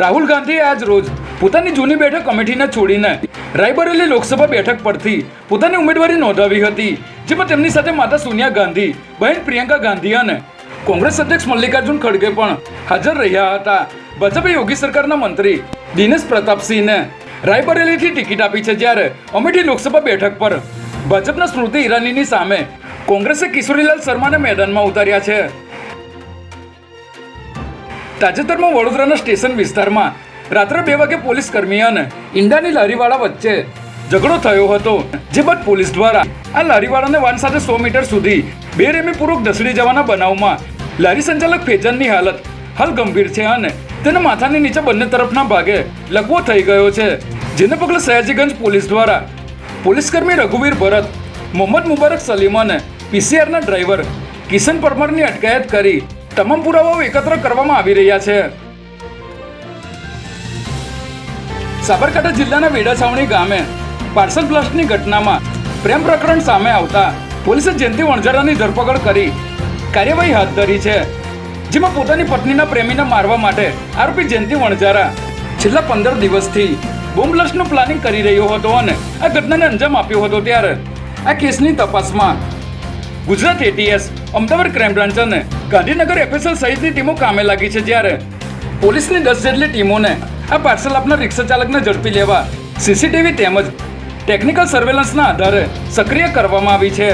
રાહુલ ગાંધીએ આજ રોજ પોતાની જૂની બેઠક અમેઠીને છોડીને રાયબરેલી લોકસભા બેઠક પરથી પોતાની ઉમેદવારી નોંધાવી હતી, જેમાં તેમની સાથે માતા સોનિયા ગાંધી, બહેન પ્રિયંકા ગાંધી અને કોંગ્રેસ અધ્યક્ષ મલ્લિકાર્જુન ખડગે પણ હાજર રહ્યા હતા. ભાજપે યોગી સરકારના મંત્રી દિનેશ પ્રતાપસિંહને રાયબરેલીથી ટિકિટ આપી છે, જ્યારે અમેઠી લોકસભા બેઠક પર ભાજપના સ્મૃતિ ઈરાનીની સામે કોંગ્રેસે કિશોરીલાલ શર્માને મેદાનમાં ઉતાર્યા છે. તાજેતરમાં વડોદરાના સ્ટેશન વિસ્તારમાં રાત્રે બે વાગે પોલીસ કર્મી અને ઈંડાની લારીવાળા વચ્ચે ઝઘડો થયો હતો, જે બાદ પોલીસ દ્વારા આ લારીવાળાને વાન સાથે સો મીટર સુધી બેરેમીપૂર્વક ઢસડી જવાના બનાવમાં લારી સંચાલક ફેજનની હાલત હાલ ગંભીર છે અને તેના માથાની નીચે બંને તરફના ભાગે લકવો થઈ ગયો છે, જેને પગલે સયાજીગંજ પોલીસ દ્વારા પોલીસકર્મી રઘુવીર ભરત, મોહમ્મદ મુબારક સલીમ અને પીસીઆરના ડ્રાઈવર કિશન પરમારની અટકાયત કરી તમામ પુરાવાઓ એકત્ર કરવામાં આવી રહ્યા છે. સાબરકાંઠા જિલ્લાના વેડાછાવણી ગામે પાર્સલ બ્લાસ્ટની ઘટનામાં પ્રેમ પ્રકરણ સામે આવતા પોલીસે જયંતિ વણઝારાની ધરપકડ કરી કાર્યવાહી હાથ ધરી છે. જેમાં પોતાની પત્નીના પ્રેમીને મારવા માટે આરોપી જયંતિ વણઝારા છેલ્લા પંદર દિવસથી બોમ્બ બ્લાસ્ટનું પ્લાનિંગ કરી રહ્યો હતો અને આ ઘટનાને અંજામ આપ્યો હતો ત્યારે આ કેસની તપાસમાં Gujarat ATS Ahmedabad crime branch અને ગાંધીનગર એફએસએલ સહિતની ટીમો કામે લાગી છે જ્યારે પોલીસની દસ જેટલી ટીમોને આ પાર્સલ આપનાર રિક્ષા ચાલકને ઝડપી લેવા સીસીટીવી તેમજ ટેકનિકલ સર્વેલન્સના આધારે સક્રિય કરવામાં આવી છે.